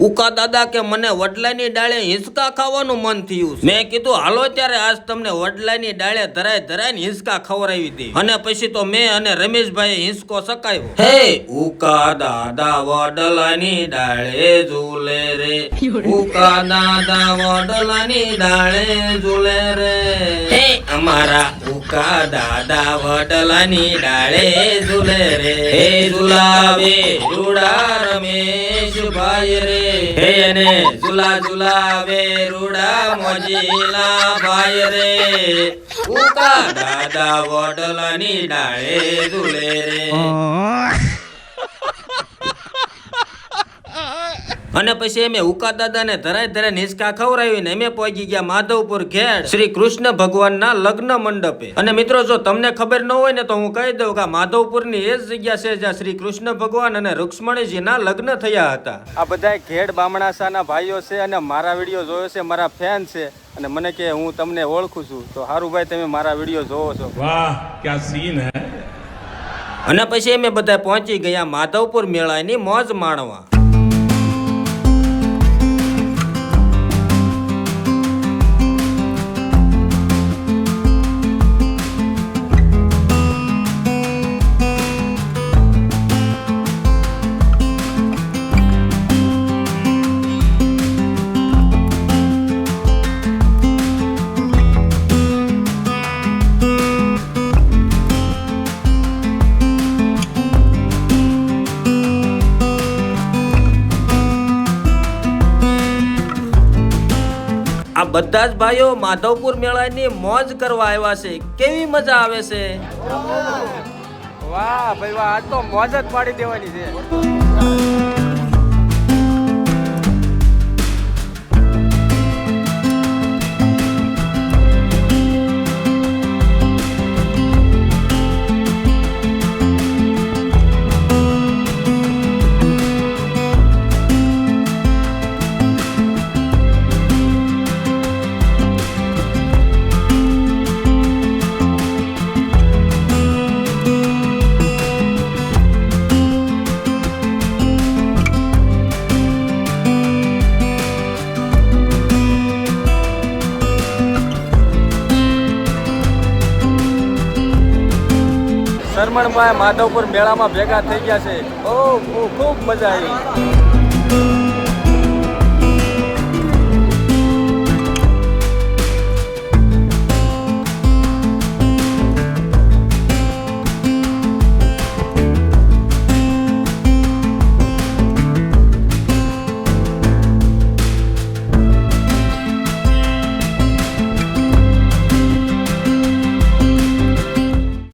ઉકા દાદા કે મને વડલાની ડાળે હિંચકા ખાવાનું મન થયું છે. મેં કીધું હાલો ત્યારે આજ તમને વડલાની ડાળે ધરાય ધરાય હિંચકા ખવડાવી દે. અને પછી તો મેં અને રમેશભાઈ હિંચકો સકાયો હે ઉકા દાદા વડલાની ડાળે ઝૂલે રે. ઉકા દાદા વડલાની ડાળે ઝૂલે રે. હે અમારા ઉકા દાદા વડલાની ડાળે ઝુલે રે? હે ઝુલાવે, રૂડા રમેશ ભાઈ રે. હે ને ઝુલા ઝુલાવે, રૂડા મોજીલા ભાઈ રે. ઉકા દાદા વડલાની ડાળે ઝુલે રે. અને પછી અમે ઉકા દાદાને ધરાય ધરાય નિસ્કા ખવડાવીને અમે પહોંચી ગયા માધવપુર ઘેડ શ્રી કૃષ્ણ ભગવાનના લગ્ન મંડપે. અને મિત્રો જો તમને ખબર ન હોય ને તો હું કહી દઉં કે માધવપુરની એ જ જગ્યા છે જ્યાં શ્રી કૃષ્ણ ભગવાન અને રૂક્ષ્મણીજીના લગ્ન થયા હતા. આ બધા ઘેડ બામણાસાના ભાઈઓ છે અને મારા વીડિયો જોયો છે મારા ફેન છે. અને મને કે હું તમને ઓળખું છું. તો હારું ભાઈ તમે મારા વીડિયો જોવો છો. વાહ ક્યાં સીન હે? અને પછી અમે બધા પહોંચી ગયા માધવપુર મેળાની મોજ માણવા. બધા જ ભાઈઓ માધવપુર મેળાની મોજ કરવા આવ્યા છે. કેવી મજા આવે છે? વાહ, ભાઈ વાહ, આજ તો મોજ જ પાડી દેવાની છે. શરમણભાઈ માધવપુર મેળામાં ભેગા થઈ ગયા છે. બહુ ખૂબ ખૂબ મજા આવી.